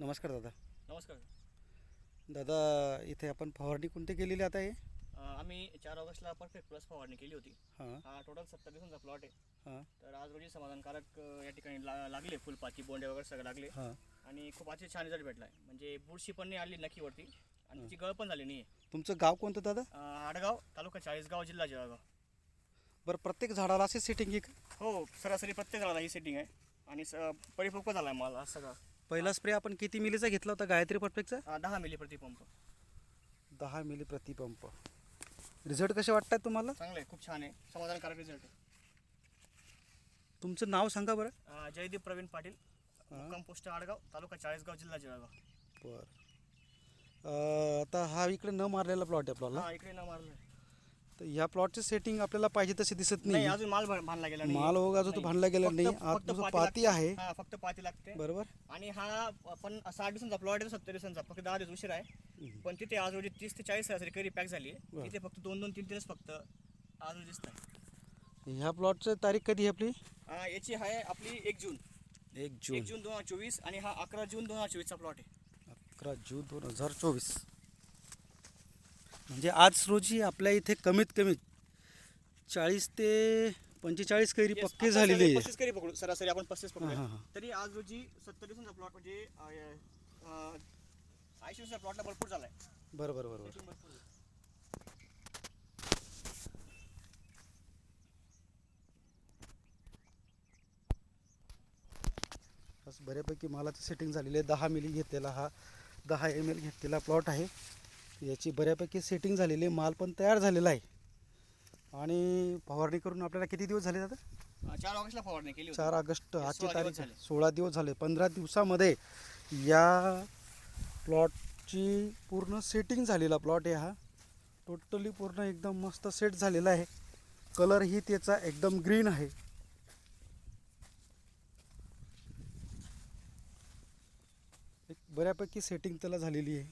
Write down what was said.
नमस्कार दादा. नमस्कार. दादा इथे आपण फवारणी कोणती केलेली आता हे? अ, आम्ही चार ऑगस्टला परफेक्ट प्लस फवारणी केली होती. हां. हा टोटल सत्तर दिवसांचा प्लॉट आहे. हां. तर आज रोजी समाधानकारक अ, या ठिकाणी ला लागले फुलपाती बोंडे वगैरे सगळे लागले. हां. आणि खूप अतिशय छान रिझल्ट भेटला आहे. म्हणजे बुरशी पण नाही आली नक्कीवरती आणि तिची गळ पण झाली नाही तुमचं गाव कोणतं दादा? आहे आडगाव तालुका चाळीसगाव जिल्हा जळगाव. बरं प्रत्येक झाडाला असे सेटिंग आहे का? हो सरासरी प्रत्येक झाडाला ही सेटिंग आहे. आणि स परिपक्व झाला आहे माल सगळा. पहिला स्प्रे आपण किती मिलीचा घेतला होता? गायत्री परफेक्टचा अ, दहा मिली प्रति पंप. दहा मिली प्रति पंप. रिझल्ट कसे वाटतात तुम्हाला? चांगलं आहे खूप छान आहे. समाधानकारक रिझल्ट आहे. तुमचं नाव सांगा बरं. अ, जयदीप प्रवीण पाटील. मुक्काम पोस्ट आडगाव तालुका चाळीसगाव जिल्हा जळगाव. बरं. अं, आता हा इकडे न मारलेला प्लॉट आहे आपल्याला. हा इकडे न मारलं तर ह्या प्लॉटची सेटिंग आपल्याला पाहिजे तशी दिसत नाही नाही अजून माल भा- बांधला गेला नाही माल वगैरे अजून तो. बांधला गेला फक्त- नाही. फक्त आत पाती पाती लागते. आहे. हा फक्त पाती लागते. बरोबर. आणि हा आपण साठ दिवसांचा प्लॉट आहे सत्तर दिवसांचा. फक्त दहा दिवस उशीर आहे. पण तिथे आज रोजी तीस ते चाळीस सरासरी करी पॅक झाली. आहे. तिथे फक्त दोन दोन तीन तीनच फक्त आज रोजी दिसत आहे ह्या प्लॉटची तारीख कधी आहे आपली? याची आहे आपली एक जून. एक एक जून जून दोन हजार चोवीस आणि हा अकरा जून दोन हजार चोवीसचा प्लॉट आहे. अकरा जून दोन हजार चोवीस. म्हणजे आज रोजी आपल्या इथे कमीत कमी चाळीस ते पंचेचाळीस कैरी पक्की झालेली आहे. पस्तीस करी पकडू सरासरी आपण पस्तीस पकडू. तरी आज रोजी सत्तर दिवसांचा प्लॉट म्हणजे ऐंशी दिवसाचा प्लॉटला भरपूर झाला आहे बरं बरं बरोबर. असं बऱ्यापैकी मालाची सेटिंग झालेली आहे. दहा मिली घेतलेला हा दहा एम एल घेतलेला प्लॉट आहे. याची बऱ्यापैकी सेटिंग झालेली आहे. माल पण तयार झालेला आहे. आणि फवारणी करून आपल्याला किती दिवस झाले दादा? चार ऑगस्टला फवारणी केली चार ऑगस्ट आजची तारीख. सोळा दिवस झाले. पंधरा दिवसामध्ये या प्लॉटची पूर्ण सेटिंग झालेला प्लॉट आहे हा. टोटली पूर्ण एकदम मस्त सेट झालेला आहे. कलरही त्याचा एकदम ग्रीन आहे. एक बऱ्यापैकी सेटिंग त्याला झालेली आहे.